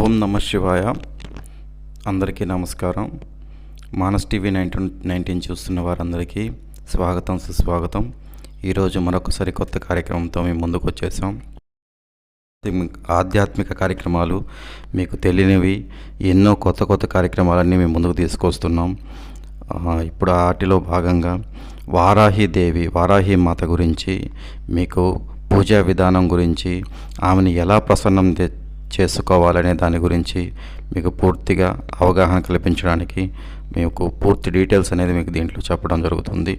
ఓం నమ శివాయ. అందరికీ నమస్కారం. మానస్ టీవీ నైన్టీన్ నైన్టీన్ చూస్తున్న వారందరికీ స్వాగతం సుస్వాగతం. ఈరోజు మరొకసారి కొత్త కార్యక్రమంతో మేము ముందుకు వచ్చేసాం. ఆధ్యాత్మిక కార్యక్రమాలు మీకు తెలియనివి. ఎన్నో కొత్త కొత్త కార్యక్రమాలన్నీ మేము ముందుకు తీసుకొస్తున్నాం. ఇప్పుడు వాటిలో భాగంగా వారాహి దేవి వారాహి మాత గురించి మీకు పూజా విధానం గురించి ఆమెను ఎలా ప్రసన్నం చేసుకోవాలనే దాని గురించి మీకు పూర్తిగా అవగాహన కల్పించడానికి మీకు పూర్తి డీటెయిల్స్ అనేది మీకు దీంట్లో చెప్పడం జరుగుతుంది.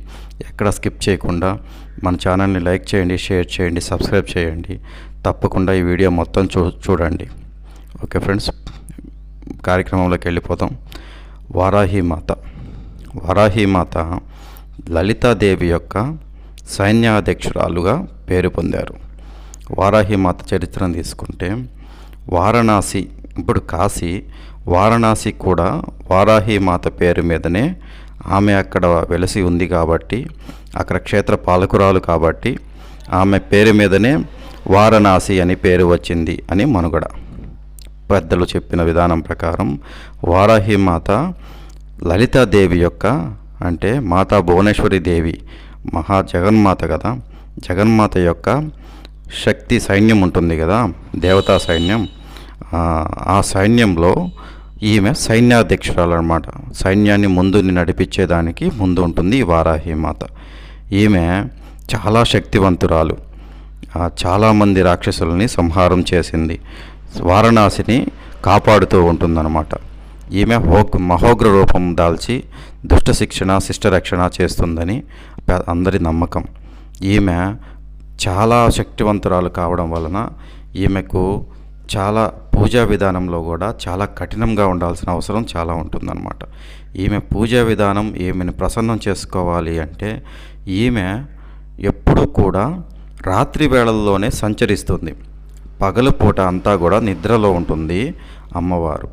ఎక్కడ స్కిప్ చేయకుండా మన ఛానల్ని లైక్ చేయండి షేర్ చేయండి సబ్స్క్రైబ్ చేయండి. తప్పకుండా ఈ వీడియో మొత్తం చూ చూడండి. ఓకే ఫ్రెండ్స్ కార్యక్రమంలోకి వెళ్ళిపోతాం వారాహి మాత. వారాహి మాత లలితాదేవి యొక్క సైన్యాధ్యక్షురాలుగా పేరు పొందారు. వారాహి మాత చరిత్రను తీసుకుంటే వారణాసి ఇప్పుడు కాశీ వారణాసి కూడా వారాహి మాత పేరు మీదనే ఆమె అక్కడ వెలసి ఉంది కాబట్టి అక్కడ క్షేత్ర పాలకురాలు కాబట్టి ఆమె పేరు మీదనే వారణాసి అని పేరు వచ్చింది అని మనుగడ. పెద్దలు చెప్పిన విధానం ప్రకారం వారాహి మాత లలితాదేవి యొక్క అంటే మాతా భువనేశ్వరి దేవి మహా జగన్మాత కదా జగన్మాత యొక్క శక్తి సైన్యం ఉంటుంది కదా దేవతా సైన్యం ఆ, సైన్యంలో ఈమె సైన్యాధ్యక్షురాలు అనమాట సైన్యాన్ని ముందు నడిపించేదానికి ముందు ఉంటుంది ఈ వారాహి మాత. ఈమె చాలా శక్తివంతురాలు. చాలామంది రాక్షసులని సంహారం చేసింది. వారణాసిని కాపాడుతూ ఉంటుందన్నమాట. ఈమె హోగ్ మహోగ్ర రూపం దాల్చి దుష్ట శిక్షణ శిష్ట రక్షణ చేస్తుందని అందరి నమ్మకం. ఈమె చాలా శక్తివంతురాలు కావడం వలన ఈమెకు చాలా పూజా విధానంలో కూడా చాలా కఠినంగా ఉండాల్సిన అవసరం చాలా ఉంటుందన్నమాట. ఈమె పూజా విధానం ఈమెను ప్రసన్నం చేసుకోవాలి అంటే ఈమె ఎప్పుడూ కూడా రాత్రి వేళల్లోనే సంచరిస్తుంది. పగలు పూట అంతా కూడా నిద్రలో ఉంటుంది అమ్మవారు.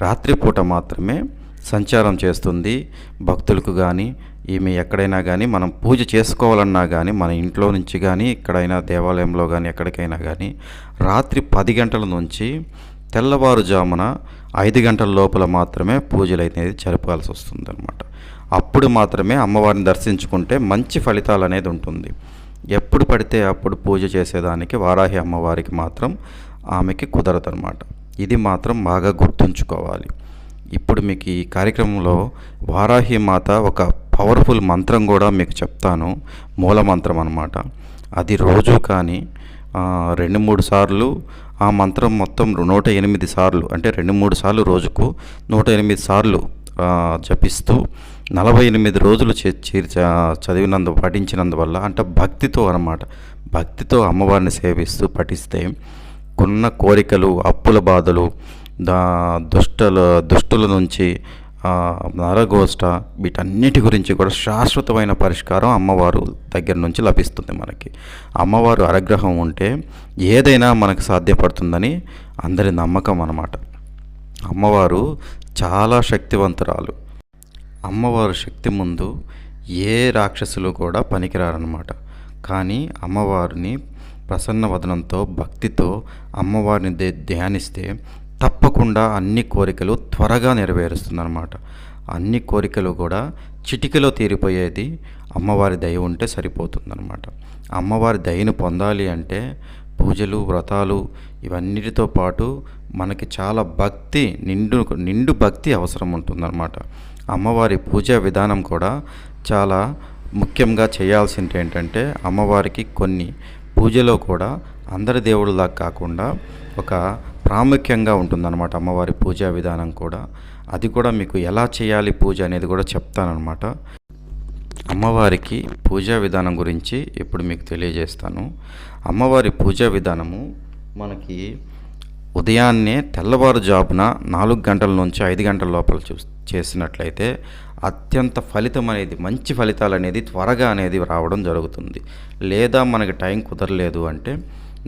రాత్రిపూట మాత్రమే సంచారం చేస్తుంది. భక్తులకు కానీ ఈమె ఎక్కడైనా కానీ మనం పూజ చేసుకోవాలన్నా కానీ మన ఇంట్లో నుంచి కానీ ఎక్కడైనా దేవాలయంలో కానీ ఎక్కడికైనా కానీ రాత్రి పది గంటల నుంచి తెల్లవారుజామున ఐదు గంటల లోపల మాత్రమే పూజలు అనేది జరపాల్సి వస్తుంది అనమాట అప్పుడు మాత్రమే అమ్మవారిని దర్శించుకుంటే మంచి ఫలితాలు అనేది ఉంటుంది. ఎప్పుడు పడితే అప్పుడు పూజ చేసేదానికి వారాహి అమ్మవారికి మాత్రం ఆమెకి కుదరదనమాట ఇది మాత్రం బాగా గుర్తుంచుకోవాలి. ఇప్పుడు మీకు ఈ కార్యక్రమంలో వారాహి మాత ఒక పవర్ఫుల్ మంత్రం కూడా మీకు చెప్తాను. మూల మంత్రం అనమాట అది రోజు కానీ రెండు మూడు సార్లు ఆ మంత్రం మొత్తం నూట ఎనిమిది సార్లు అంటే రెండు మూడు సార్లు రోజుకు నూట ఎనిమిది సార్లు జపిస్తూ నలభై ఎనిమిది రోజులు చదివినందు పఠించినందువల్ల అంటే భక్తితో అన్నమాట. భక్తితో అమ్మవారిని సేవిస్తూ పఠిస్తే కొన్న కోరికలు అప్పుల బాధలు దా దుష్టల దుష్టుల నుంచి నరగోష్ట వీటన్నిటి గురించి కూడా శాశ్వతమైన పరిష్కారం అమ్మవారు దగ్గర నుంచి లభిస్తుంది మనకి. అమ్మవారు అనుగ్రహం ఉంటే ఏదైనా మనకు సాధ్యపడుతుందని అందరి నమ్మకం అన్నమాట. అమ్మవారు చాలా శక్తివంతురాలు. అమ్మవారు శక్తి ముందు ఏ రాక్షసులు కూడా పనికిరారనమాట కానీ అమ్మవారిని ప్రసన్న వదనంతో భక్తితో అమ్మవారిని ధ్యానిస్తే తప్పకుండా అన్ని కోరికలు త్వరగా నెరవేరుస్తుందన్నమాట. అన్ని కోరికలు కూడా చిటికలో తీరిపోయేది అమ్మవారి దయ ఉంటే సరిపోతుందన్నమాట. అమ్మవారి దయను పొందాలి అంటే పూజలు వ్రతాలు ఇవన్నిటితో పాటు మనకి చాలా భక్తి నిండు నిండు భక్తి అవసరం ఉంటుందన్నమాట. అమ్మవారి పూజా విధానం కూడా చాలా ముఖ్యంగా చేయాల్సింది ఏంటంటే అమ్మవారికి కొన్ని పూజలో కూడా అందరి దేవుళ్ళలా కాకుండా ఒక ప్రాముఖ్యంగా ఉంటుందన్నమాట అమ్మవారి పూజా విధానం కూడా. అది కూడా మీకు ఎలా చేయాలి పూజ అనేది కూడా చెప్తానన్నమాట. అమ్మవారికి పూజా విధానం గురించి ఇప్పుడు మీకు తెలియజేస్తాను. అమ్మవారి పూజా విధానము మనకి ఉదయాన్నే తెల్లవారుజామున నాలుగు గంటల నుంచి ఐదు గంటల లోపల చూ చేసినట్లయితే అత్యంత ఫలితం అనేది మంచి ఫలితాలు అనేది త్వరగా అనేది రావడం జరుగుతుంది. లేదా మనకి టైం కుదరలేదు అంటే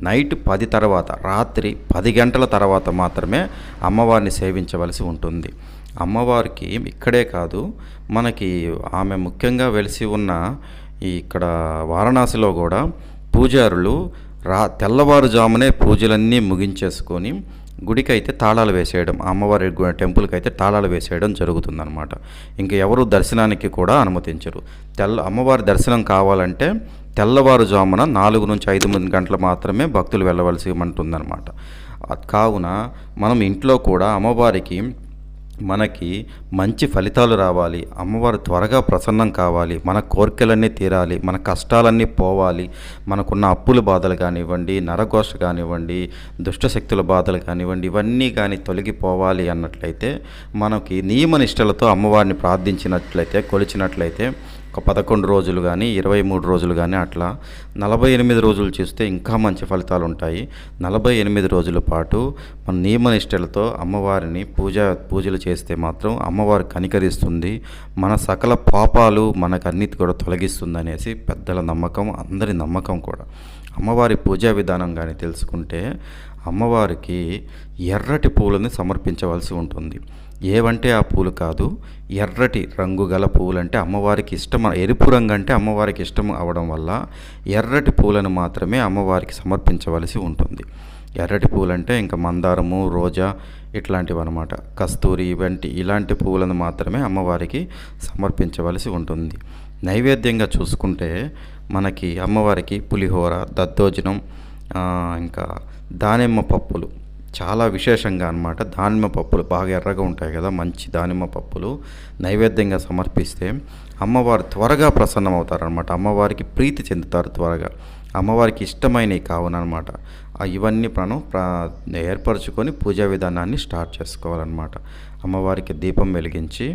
నైట్ పది తర్వాత రాత్రి పది గంటల తర్వాత మాత్రమే అమ్మవారిని సేవించవలసి ఉంటుంది. అమ్మవారికి ఇక్కడే కాదు మనకి ఆమె ముఖ్యంగా వెలిసి ఉన్న ఈ ఇక్కడ వారణాసిలో కూడా పూజారులు రా తెల్లవారుజామునే పూజలన్నీ ముగించేసుకొని గుడికి అయితే తాళాలు వేసేయడం అమ్మవారి టెంపుల్కి అయితే తాళాలు వేసేయడం జరుగుతుందన్నమాట. ఇంకా ఎవరు దర్శనానికి కూడా అనుమతించరు. తెల్ల అమ్మవారి దర్శనం కావాలంటే తెల్లవారుజామున నాలుగు నుంచి ఐదు మంది గంటలు మాత్రమే భక్తులు వెళ్ళవలసి ఉంటుందన్నమాట. కావున మనం ఇంట్లో కూడా అమ్మవారికి మనకి మంచి ఫలితాలు రావాలి. అమ్మవారు త్వరగా ప్రసన్నం కావాలి. మన కోరికలన్నీ తీరాలి. మన కష్టాలన్నీ పోవాలి. మనకున్న అప్పుల బాధలు కానివ్వండి నరఘోష కానివ్వండి దుష్టశక్తుల బాధలు కానివ్వండి ఇవన్నీ కానీ తొలగిపోవాలి అన్నట్లయితే మనకి నియమనిష్టలతో అమ్మవారిని ప్రార్థించినట్లయితే కొలిచినట్లయితే ఒక పదకొండు రోజులు కానీ ఇరవై మూడు రోజులు కానీ అట్లా నలభై ఎనిమిది రోజులు చేస్తే ఇంకా మంచి ఫలితాలు ఉంటాయి. నలభై ఎనిమిది రోజుల పాటు మన నియమనిష్టలతో అమ్మవారిని పూజ పూజలు చేస్తే మాత్రం అమ్మవారు కనికరిస్తుంది. మన సకల పాపాలు మనకు అన్నిటి కూడా తొలగిస్తుంది అనేసి పెద్దల నమ్మకం అందరి నమ్మకం కూడా. అమ్మవారి పూజా విధానం కానీ తెలుసుకుంటే అమ్మవారికి ఎర్రటి పూలని సమర్పించవలసి ఉంటుంది. ఏవంటే ఆ పూలు కాదు ఎర్రటి రంగు గల పువ్వులంటే అమ్మవారికి ఇష్టం ఎరుపు రంగు అంటే అమ్మవారికి ఇష్టం అవడం వల్ల ఎర్రటి పూలను మాత్రమే అమ్మవారికి సమర్పించవలసి ఉంటుంది. ఎర్రటి పూలంటే ఇంకా మందారము రోజా ఇట్లాంటివి అనమాట కస్తూరి వంటి ఇలాంటి పువ్వులను మాత్రమే అమ్మవారికి సమర్పించవలసి ఉంటుంది. నైవేద్యంగా చూసుకుంటే మనకి అమ్మవారికి పులిహోర దద్దోజనం ఇంకా దానిమ్మ పప్పులు చాలా విశేషంగా అనమాట దానిమ్మ పప్పులు బాగా ఎర్రగా ఉంటాయి కదా మంచి దానిమ్మ పప్పులు నైవేద్యంగా సమర్పిస్తే అమ్మవారు త్వరగా ప్రసన్నం అవుతారనమాట అమ్మవారికి ప్రీతి చెందుతారు త్వరగా. అమ్మవారికి ఇష్టమైనవి కావునమాట ఇవన్నీ మనం ప్ర ఏర్పరచుకొని పూజా విధానాన్ని స్టార్ట్ చేసుకోవాలన్నమాట. అమ్మవారికి దీపం వెలిగించి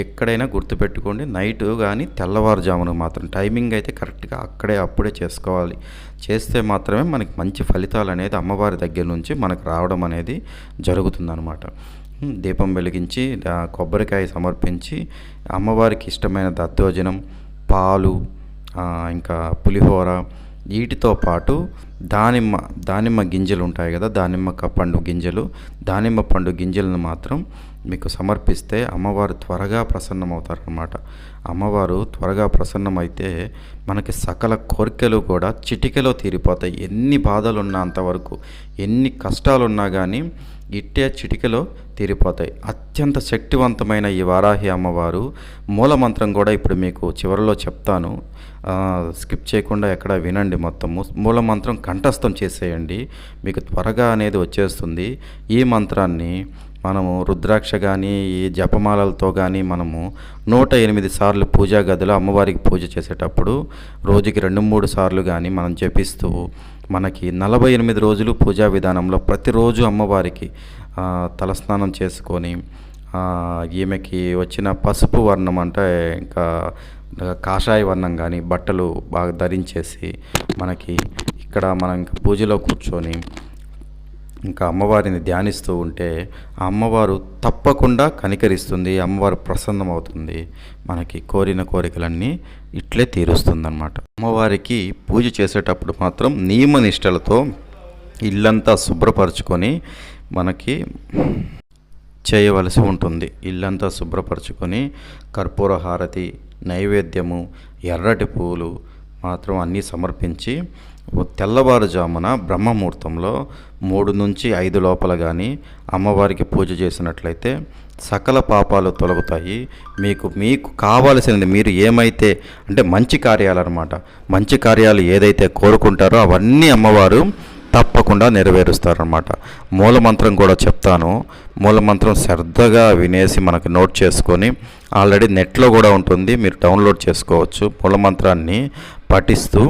ఎక్కడైనా గుర్తుపెట్టుకోండి. నైట్ కానీ తెల్లవారుజామున మాత్రం టైమింగ్ అయితే కరెక్ట్గా అక్కడే అప్పుడే చేసుకోవాలి. చేస్తే మాత్రమే మనకి మంచి ఫలితాలు అనేది అమ్మవారి దగ్గర నుంచి మనకు రావడం అనేది జరుగుతుందన్నమాట. దీపం వెలిగించి కొబ్బరికాయ సమర్పించి అమ్మవారికి ఇష్టమైన దద్దోజనం పాలు ఇంకా పులిహోర వీటితో పాటు దానిమ్మ దానిమ్మ గింజలు ఉంటాయి కదా దానిమ్మ పండు గింజలు దానిమ్మ పండు గింజలను మాత్రం మీకు సమర్పిస్తే అమ్మవారు త్వరగా ప్రసన్నమవుతారనమాట అమ్మవారు త్వరగా ప్రసన్నమైతే మనకి సకల కోరికలు కూడా చిటికలో తీరిపోతాయి. ఎన్ని బాధలు ఉన్నా అంతవరకు ఎన్ని కష్టాలు ఉన్నా కానీ ఇట్టే చిటికలో తీరిపోతాయి. అత్యంత శక్తివంతమైన ఈ వారాహి అమ్మవారు మూలమంత్రం కూడా ఇప్పుడు మీకు చివరిలో చెప్తాను. స్కిప్ చేయకుండా ఎక్కడ వినండి మొత్తము. మూలమంత్రం కంఠస్థం చేసేయండి. మీకు త్వరగా అనేది వచ్చేస్తుంది. ఈ మంత్రాన్ని మనము రుద్రాక్ష కానీ ఈ జపమాలలతో కానీ మనము నూట ఎనిమిది సార్లు పూజా గదిలో అమ్మవారికి పూజ చేసేటప్పుడు రోజుకి రెండు మూడు సార్లు కానీ మనం జపిస్తూ మనకి నలభై ఎనిమిది రోజులు పూజా విధానంలో ప్రతిరోజు అమ్మవారికి తలస్నానం చేసుకొని ఈమెకి వచ్చిన పసుపు వర్ణం అంటే ఇంకా కాషాయ వర్ణం కానీ బట్టలు బాగా ధరించేసి మనకి ఇక్కడ మనం ఇంకా పూజలో కూర్చొని ఇంకా అమ్మవారిని ధ్యానిస్తూ ఉంటే ఆ అమ్మవారు తప్పకుండా కనికరిస్తుంది అమ్మవారు ప్రసన్నమవుతుంది. మనకి కోరిన కోరికలన్నీ ఇట్లే తీరుస్తుందన్నమాట. అమ్మవారికి పూజ చేసేటప్పుడు మాత్రం నియమనిష్టలతో ఇల్లంతా శుభ్రపరచుకొని మనకి చేయవలసి ఉంటుంది. ఇల్లంతా శుభ్రపరచుకొని కర్పూర హారతి నైవేద్యము ఎర్రటి పువ్వులు మాత్రం అన్నీ సమర్పించి తెల్లవారుజామున బ్రహ్మముహూర్తంలో మూడు నుంచి ఐదు లోపల కానీ అమ్మవారికి పూజ చేసినట్లయితే సకల పాపాలు తొలగుతాయి. మీకు మీకు కావాల్సినది మీరు ఏమైతే అంటే మంచి కార్యాలన్నమాట. మంచి కార్యాలు ఏదైతే కోరుకుంటారో అవన్నీ అమ్మవారు తప్పకుండా నెరవేరుస్తారనమాట మూలమంత్రం కూడా చెప్తాను. మూలమంత్రం శ్రద్ధగా వినేసి మనకు నోట్ చేసుకొని ఆల్రెడీ నెట్లో కూడా ఉంటుంది. మీరు డౌన్లోడ్ చేసుకోవచ్చు. మూలమంత్రాన్ని పఠిస్తూ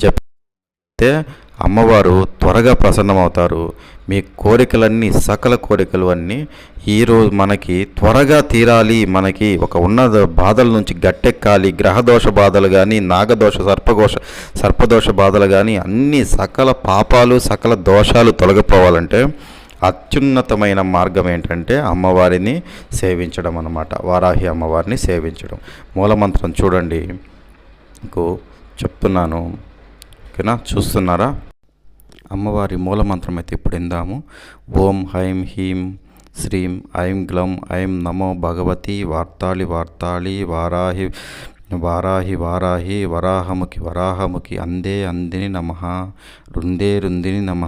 జప అయితే అమ్మవారు త్వరగా ప్రసన్నమవుతారు. మీ కోరికలన్నీ సకల కోరికలు అన్నీ ఈరోజు మనకి త్వరగా తీరాలి. మనకి ఒక ఉన్న బాధల నుంచి గట్టెక్కాలి. గ్రహదోష బాధలు కానీ నాగదోష సర్పదోష సర్పదోష బాధలు కానీ అన్ని సకల పాపాలు సకల దోషాలు తొలగిపోవాలంటే అత్యున్నతమైన మార్గం ఏంటంటే అమ్మవారిని సేవించడం అన్నమాట. వారాహి అమ్మవారిని సేవించడం. మూలమంత్రం చూడండి. మీకు చెప్తున్నాను. ఓకేనా చూస్తున్నారా? అమ్మవారి మూలమంత్రం అయితే ఇప్పుడు ఇందాము ఓం హైం హీం శ్రీం ఐం గ్లం ఐం నమో భగవతి వార్తాళి వార్తాళి వారాహి వారాహి వారాహి వరాహముఖి వరాహముఖి అందే అందిని నమ. రుందే రుందిని నమ.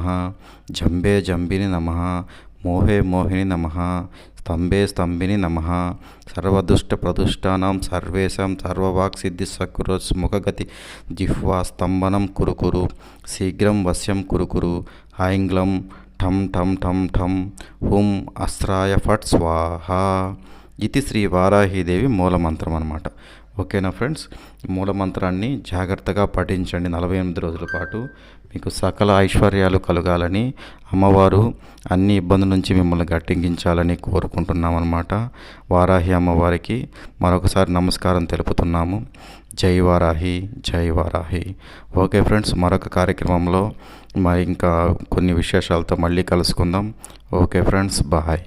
జంబే జంబిని నమ. మోహే మోహిని నమ. స్తంభే స్తంభిని నమ సర్వదుష్ట ప్రదుష్టానం సర్వేషాం సర్వవాక్ సిద్ధి సకురు ముఖగతి జిహ్వా స్తంభనం కురుకురు శీఘ్రం వశ్యం కురుకురు ఐంగ్లం ఠం ఠం ఠం ఠం హుం అస్రాయ ఫట్ స్వాహ ఇది శ్రీ వారాహీదేవి మూలమంత్రం అనమాట ఓకేనా ఫ్రెండ్స్? మూలమంత్రాన్ని జాగ్రత్తగా పఠించండి. నలభై ఎనిమిది రోజుల పాటు మీకు సకల ఐశ్వర్యాలు కలగాలని అమ్మవారు అన్ని ఇబ్బందుల నుంచి మిమ్మల్ని గట్టించాలని కోరుకుంటున్నామనమాట వారాహి అమ్మవారికి మరొకసారి నమస్కారం తెలుపుతున్నాము. జై వారాహి జై వారాహి. ఓకే ఫ్రెండ్స్ మరొక కార్యక్రమంలో మరి ఇంకా కొన్ని విశేషాలతో మళ్ళీ కలుసుకుందాం. Okay friends bye.